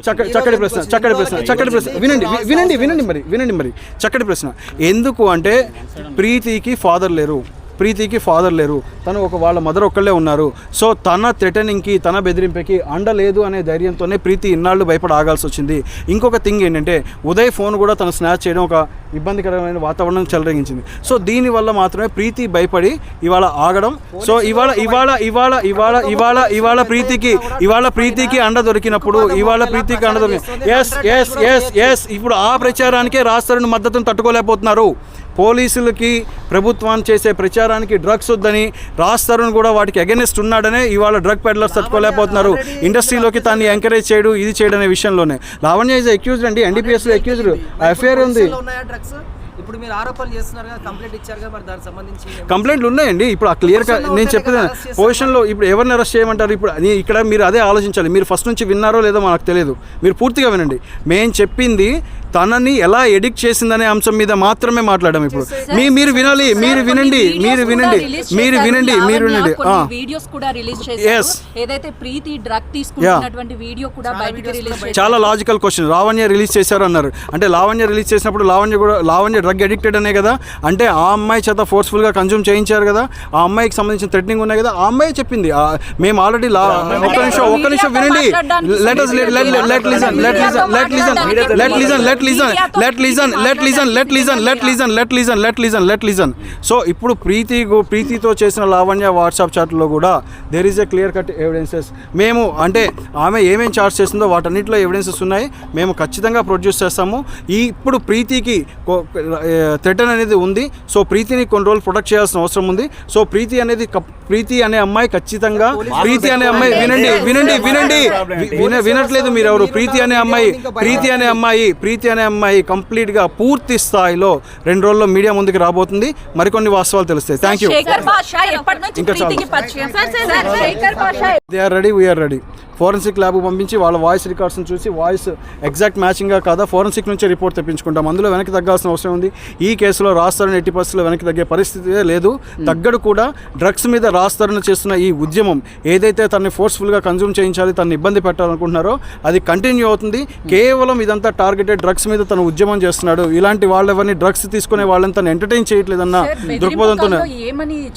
చక్క చక్కటి ప్రశ్న చక్కటి ప్రశ్న చక్కటి ప్రశ్న. వినండి వినండి వినండి మరి వినండి మరి. చక్కటి ప్రశ్న. ఎందుకు అంటే ప్రీతికి ఫాదర్ లేరు. ప్రీతికి ఫాదర్ లేరు. తను ఒక వాళ్ళ మదర్ ఒక్కళ్ళే ఉన్నారు. సో తన థ్రెటనింగ్కి తన బెదిరింపుకి అండ లేదు అనే ధైర్యంతోనే ప్రీతి ఇన్నాళ్ళు భయపడి ఆగాల్సి వచ్చింది. ఇంకొక థింగ్ ఏంటంటే ఉదయ్ ఫోన్ కూడా తను స్నాచ్ చేయడం ఒక ఇబ్బందికరమైన వాతావరణం చెలరేగించింది. సో దీనివల్ల మాత్రమే ప్రీతి భయపడి ఇవాళ ఆగడం. సో ఇవాళ ఇవాళ ఇవాళ ఇవాళ ఇవాళ ఇవాళ ప్రీతికి ఇవాళ ప్రీతికి అండ దొరికినప్పుడు ఇవాళ ప్రీతికి అండ దొరికి ఎస్ ఎస్ ఎస్ ఎస్ ఇప్పుడు ఆ ప్రచారానికే రాస్తారని మద్దతును తట్టుకోలేకపోతున్నారు. పోలీసులకి ప్రభుత్వాన్ని చేసే ప్రచారానికి డ్రగ్స్ వద్దని రాస్తారని కూడా వాటికి అగెనిస్ట్ ఉన్నాడనే ఇవాళ డ్రగ్ పెడ్లర్స్ తట్టుకోలేకపోతున్నారు. ఇండస్ట్రీలోకి దాన్ని ఎంకరేజ్ చేయడు ఇది చేయడం అనే విషయంలోనే. లావణ్య ఇస్ అక్యూజ్డ్ అండి ఎన్డీపీఎస్లో అక్యూజ్డ్ ఎఫ్ఐఆర్ ఉంది. ఇప్పుడు మీరు ఆరోపణలు చేస్తున్నారు కదా కంప్లైంట్ ఇచ్చారు కదా మరి దానికి సంబంధించి కంప్లైంట్లు ఉన్నాయండి. ఇప్పుడు ఆ క్లియర్లో నేను చెప్పేది arrest చేస్తారు. పొజిషన్లో ఇప్పుడు ఎవరిని అరెస్ట్ చేయమంటారు? ఇప్పుడు అది ఇక్కడ మీరు అదే ఆలోచించాలి. మీరు ఫస్ట్ నుంచి విన్నారో లేదో మనకు తెలియదు. మీరు పూర్తిగా వినండి. మేము చెప్పింది తనని ఎలా ఎడిక్ట్ చేసిందనే అంశం మీద మాత్రమే మాట్లాడాం ఇప్పుడు. మీ మీరు వినాలి మీరు వినండి మీరు వినండి మీరు వినండి మీరు వినండి. ఆ. వీడియోస్ కూడా రిలీజ్. చేశారు. ఏదైతే ప్రీతి డ్రగ్ తీసుకుంటున్నటువంటి వీడియో కూడా బయటికి రిలీజ్ చేశారు చాలా లాజికల్ క్వశ్చన్ లావణ్య రిలీజ్ చేశారు అన్నారు. అంటే లావణ్య రిలీజ్ చేసినప్పుడు లావణ్య కూడా లావణ్య డ్రగ్ అడిక్టెడ్ అనే కదా అంటే ఆ అమ్మాయి చేత ఫోర్స్ఫుల్గా కన్జ్యూమ్ చేయించారు కదా ఆ అమ్మాయికి సంబంధించిన థ్రెటనింగ్ ఉన్నాయి కదా ఆ అమ్మాయి చెప్పింది మేము ఆల్రెడీ లా ఒక్క నిమిషం ఒక్క నిమిషం వినండి let let listen let listen let listen let listen let listen let listen let listen let listen let listen let listen let listen so ఇప్పుడు ప్రీతి ప్రీతితో చేసిన లావణ్య వాట్సాప్ చాట్లో కూడా there is a clear cut evidences మేము అంటే ఆమె ఏమేం charge చేస్తుందో వాటన్నిటిలో ఎవిడెన్సెస్ ఉన్నాయి మేము ఖచ్చితంగా ప్రొడ్యూస్ చేస్తాము ఈ ఇప్పుడు ప్రీతికి థ్రెటన్ అనేది ఉంది. సో ప్రీతిని కొన్ని రోజులు ప్రొటెక్ట్ చేయాల్సిన అవసరం ఉంది. సో ప్రీతి అనేది ప్రీతి అనే అమ్మాయి ఖచ్చితంగా ప్రీతి అనే అమ్మాయి వినండి వినండి వినండి. విన వినట్లేదు మీరు ఎవరు? ప్రీతి అనే అమ్మాయి ప్రీతి అనే అమ్మాయి ప్రీతి అనే అమ్మాయి కంప్లీట్గా పూర్తి స్థాయిలో రెండు రోజుల్లో మీడియా ముందుకు రాబోతుంది. మరికొన్ని వాస్తవాలు తెలుస్తాయి. థ్యాంక్ యూ ఇంకా చాలు. ప్రీతికి పరిచయం? Sir Shekhar Basha they are ready we are ready forensic lab పంపించి వాళ్ళ వాయిస్ రికార్డ్స్ని చూసి వాయిస్ ఎగ్జాక్ట్ మ్యాచింగ్గా కాదా? ఫోరెన్సిక్ నుంచి రిపోర్ట్ తెప్పించుకుంటాం. అందులో వెనక్కి తగ్గాల్సిన అవసరం ఉంది. ఈ కేసులో రాస్తారని ఎట్టి పరిస్థితుల్లో వెనక్కి తగ్గే పరిస్థితి లేదు. తగ్గడు కూడా డ్రగ్స్ మీద రాస్తారని చేస్తున్న ఈ ఉద్యమం ఏదైతే తనని ఫోర్స్ఫుల్గా కన్జ్యూమ్ చేయించాలి తనని ఇబ్బంది పెట్టాలనుకుంటున్నారో అది కంటిన్యూ అవుతుంది. కేవలం ఇదంతా టార్గెటెడ్ డ్రగ్స్ మీద తను ఉద్యమం చేస్తున్నాడు. ఇలాంటి వాళ్ళెవరిని డ్రగ్స్ తీసుకునే వాళ్ళని తను ఎంటర్టైన్ చేయట్లేదన్న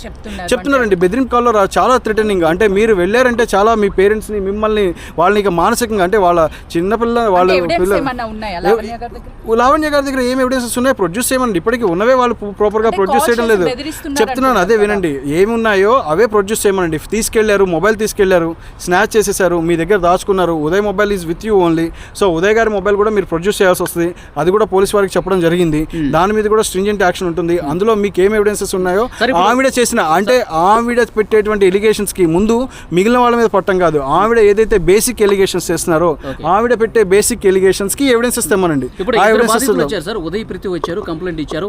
చెప్తున్నారు? చెప్తున్నారండి. బెదిరింపు కాల్లో రా- చాలా థ్రెటనింగ్. అంటే మీరు వెళ్ళారంటే చాలా మీ పేరెంట్స్ని మిమ్మల్ని వాళ్ళని ఇక మానసికంగా అంటే వాళ్ళ చిన్నపిల్ల వాళ్ళ లావణ్య గారి దగ్గర? లావణ్య గారి దగ్గర ఏం ఎవిడెన్సెస్ ఉన్నాయి ప్రొడ్యూస్ చేయమండి ఇప్పటికీ ఉన్నవే వాళ్ళు ప్రాపర్గా ప్రొడ్యూస్ చేయడం లేదు. చెప్తున్నాను అదే వినండి. ఏమున్నాయో అవే ప్రొడ్యూస్ చేయమనండి. తీసుకెళ్ళారు మొబైల్ తీసుకెళ్ళారు స్నాచ్ చేసేసారు మీ దగ్గర దాచుకున్నారు. Uday mobile is with you only. So Uday గారి మొబైల్ కూడా మీరు ప్రొడ్యూస్ చేయాల్సి వస్తుంది. అది కూడా పోలీస్ వారికి చెప్పడం జరిగింది. దాని మీద కూడా స్ట్రింజెంట్ యాక్షన్ ఉంటుంది. అందులో మీకు ఏం ఎవిడెన్సెస్ ఉన్నాయో ఆవిడ చేసిన అంటే ఆవిడ పెట్టేటువంటి ఎలిగేషన్స్కి ముందు మిగిలిన వాళ్ళ మీద పట్టం కాదు. ఆవిడ ఏదైతే బేసిక్ ఎలిగేషన్స్ చేస్తున్నారో ఆవిడ పెట్టే బేసిక్ ఎలిగేషన్స్కి ఎవిడెన్సెస్ తెమ్మనండి. ఆ ఉదయ్ ప్రీతి వచ్చారు కంప్లైంట్ ఇచ్చారు.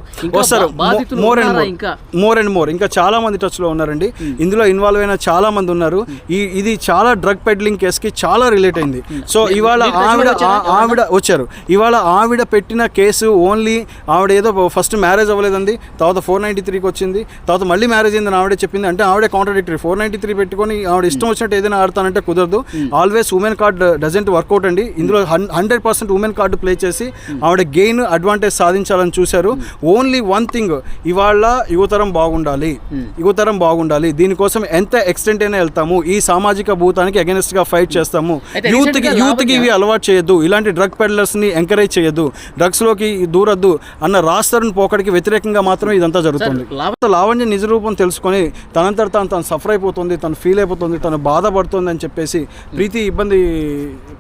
More and more. ఇంకా? More and more. ఇంకా చాలా మంది టచ్లో ఉన్నారండి. ఇందులో ఇన్వాల్వ్ అయిన చాలా మంది ఉన్నారు. ఈ ఇది చాలా డ్రగ్ పెడ్లింగ్ కేసు కి చాలా రిలేట్ అయింది. సో ఇవాళ మీరు touch ఆవిడ ఆవిడ వచ్చారు. ఇవాళ ఆవిడ పెట్టిన కేసు ఓన్లీ ఆవిడ ఏదో ఫస్ట్ మ్యారేజ్ అవ్వలేదండి. తర్వాత ఫోర్ నైంటీ త్రీకి వచ్చింది. తర్వాత మళ్ళీ మ్యారేజ్ అయిందని ఆవిడే చెప్పింది. అంటే ఆవిడే కాంట్రడిక్టరీ ఫోర్ నైంటీ త్రీ పెట్టుకొని ఆవిడ ఇష్టం వచ్చినట్టు ఏదైనా ఆడతానంటే కుదరదు. Always women card doesn't work out అండి. ఇందులో hundred percent women card play చేసి ఆవిడ గెయిన్ అడ్వాంటేజ్ సాధించాలని చూశారు. ఓన్లీ వన్ థింగ్ ఇవాళ యువతరం బాగుండాలి. యువతరం బాగుండాలి. దీనికోసం ఎంత ఎక్స్టెంట్ అయినా వెళ్తాము. ఈ సామాజిక భూతానికి అగెనిస్ట్గా ఫైట్ చేస్తాము. యూత్కి యూత్కి ఇవి అలవాటు చేయొద్దు. ఇలాంటి డ్రగ్ పెడ్లర్స్ని ఎంకరేజ్ చేయొద్దు. డ్రగ్స్లోకి దూరద్దు అన్న రాస్తారని పోకడికి వ్యతిరేకంగా మాత్రమే ఇదంతా జరుగుతుంది. లావ- లావణ్య నిజ రూపం తెలుసుకొని తనంతట తాను తను సఫర్ అయిపోతుంది తను ఫీల్ అయిపోతుంది తను బాధపడుతుంది అని చెప్పేసి ప్రీతి ఇబ్బంది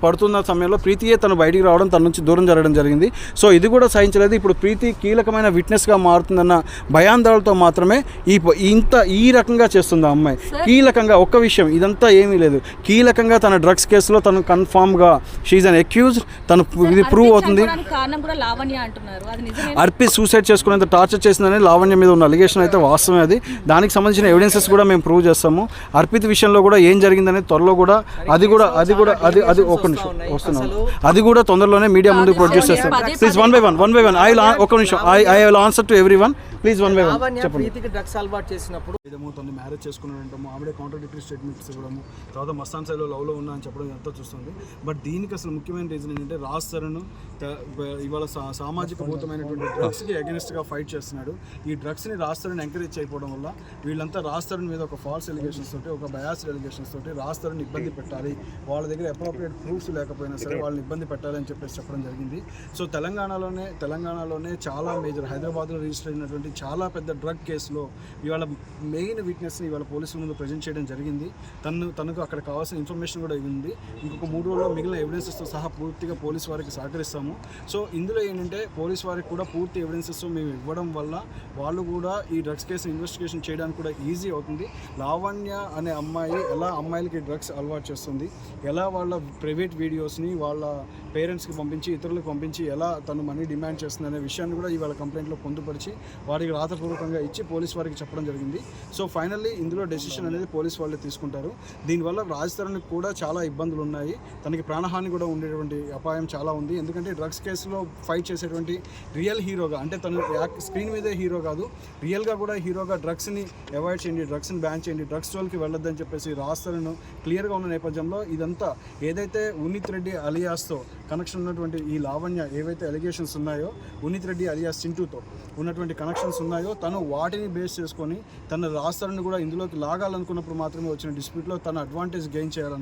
పడుతున్న సమయంలో ప్రీతియే తను బయటికి రావడం తన నుంచి దూరం జరగడం జరిగింది. సో ఇది కూడా సహించలేదు. ఇప్పుడు ప్రీతి కీలకమైన విట్నెస్గా మారుతుందన్న భయాందోళనతో మాత్రమే ఈ ఇంత ఈ రకంగా చేస్తుంది ఆ అమ్మాయి. కీలకంగా ఒక్క విషయం ఇదంతా ఏమీ లేదు. కీలకంగా తన డ్రగ్స్ కేసులో తను కన్ఫామ్గా షీజ్ అన్ అక్యూజ్ తను ఇది ప్రూవ్ అవుతుంది. చనిపోవడానికి కారణం కూడా లావణ్య అంటున్నారు. అది నిజమే. అర్పి సూసైడ్ చేసుకునేంత టార్చర్ చేసిందని లావణ్య మీద ఉన్న అలిగేషన్ అయితే వాస్తవమే అది. దానికి సంబంధించిన ఎవిడెన్సెస్ కూడా మేము ప్రూవ్ చేస్తాము. అర్పిత్ విషయంలో కూడా ఏం జరిగిందనేది త్వరలో కూడా అది కూడా అది కూడా అది అది ఒక నిమిషం వస్తున్నాం అది కూడా తొందరలోనే మీడియా ముందుకు ప్రొడ్యూస్ చేస్తాం. Please one by one one by one I ఒక నిమిషం. I I will answer to every one please one by one చెప్పండి. ప్రీతికి డ్రగ్స్ అలవాటు చేసినప్పుడు. ఏదేమో తను మ్యారేజ్ చేసుకున్నాడు అంటాము ఆవిడే కాంట్రాడిక్టరీ స్టేట్మెంట్స్ ఇవ్వడము తర్వాత మస్తాన్ సైలో లవ్లో ఉన్నా అని చెప్పడం ఎంతో చూస్తుంది. బట్ దీనికి అసలు ముఖ్యమైన రీజన్ ఏంటంటే రాజ్ తరుణ్ ఇవాళ సా- సామాజిక భూతమైనటువంటి డ్రగ్స్కి అగెనిస్ట్గా ఫైట్ చేస్తున్నాడు. ఈ డ్రగ్స్ని రాజ్ తరుణ్ ఎంకరేజ్ చేయకపోవడం వల్ల వీళ్ళంతా రాజ్ తరుణ్ మీద ఒక ఫాల్స్ ఎలిగేషన్స్ తోటి ఒక బయాస్డ్ ఎలిగేషన్స్ తోటి రాజ్ తరుణ్ ఇబ్బంది పెట్టాలి. వాళ్ళ దగ్గర అప్రోప్రియేట్ ప్రూఫ్స్ లేకపోయినా సరే వాళ్ళని ఇబ్బంది పెట్టాలి అని చెప్పేసి చెప్పడం జరిగింది. సో తెలంగాణలోనే తెలంగాణలోనే చాలా మేజర్. హైదరాబాద్లో రిజిస్టర్ అయినటువంటి చాలా పెద్ద డ్రగ్ కేసులో ఇవాళ మెయిన్ విట్నెస్ని ఇవాళ పోలీసుల ముందు ప్రజెంట్ చేయడం జరిగింది. తను తనకు అక్కడ కావాల్సిన ఇన్ఫర్మేషన్ కూడా ఉంది. ఇంకొక మూడు రోజుల్లో మిగిలిన ఎవిడెన్సెస్తో సహా పూర్తిగా పోలీస్ వారికి సహకరిస్తాము. సో ఇందులో ఏంటంటే పోలీస్ వారికి కూడా పూర్తి ఎవిడెన్సెస్ మేము ఇవ్వడం వల్ల వాళ్ళు కూడా ఈ డ్రగ్స్ కేసు ఇన్వెస్టిగేషన్ చేయడానికి కూడా ఈజీ అవుతుంది. లావణ్య అనే అమ్మాయి ఎలా అమ్మాయిలకి డ్రగ్స్ అలవాటు చేస్తుంది? ఎలా వాళ్ళ ప్రైవేట్ వీడియోస్ని వాళ్ళ పేరెంట్స్కి పంపించి ఇతరులకు పంపించి ఎలా తను మనీ డిమాండ్ చేస్తుంది అనే విషయాన్ని కూడా ఇవాళ కంప్లైంట్లో పొందుపరిచి వారికి రాతపూర్వకంగా ఇచ్చి పోలీస్ వారికి చెప్పడం జరిగింది. సో ఫైనల్లీ ఇందులో డెసిషన్ అనేది పోలీస్ వాళ్ళే తీసుకుంటారు. దీనివల్ల రాజధానికి కూడా చాలా ఇబ్బందులు ఉన్నాయి తనకి ప్రాణహాని కూడా ఉండేటువంటి అపాయం చాలా ఉంది. ఎందుకంటే డ్రగ్స్ కేసులో ఫైట్ చేసేటువంటి రియల్ హీరోగా అంటే తను స్క్రీన్ మీదే హీరో కాదు రియల్గా కూడా హీరోగా డ్రగ్స్ని అవాయిడ్ చేయండి డ్రగ్స్ని బ్యాన్ చేయండి డ్రగ్స్ జోలికి వెళ్ళొద్దని చెప్పేసి రాస్తారను క్లియర్గా ఉన్న నేపథ్యంలో ఇదంతా ఏదైతే ఉన్నిత్ రెడ్డి అలియాస్తో కనెక్షన్ ఉన్నటువంటి ఈ లావణ్య ఏవైతే ఎలిగేషన్స్ ఉన్నాయో ఉన్నిత్ రెడ్డి అలియాస్ సింటూతో ఉన్నటువంటి కనెక్షన్స్ ఉన్నాయో తను వాటిని బేస్ చేసుకొని తన రాస్తారని కూడా ఇందులోకి లాగాలనుకున్నప్పుడు మాత్రమే వచ్చిన డిస్ప్యూట్లో తన అడ్వాంటేజ్ గెయిన్ చేయాలని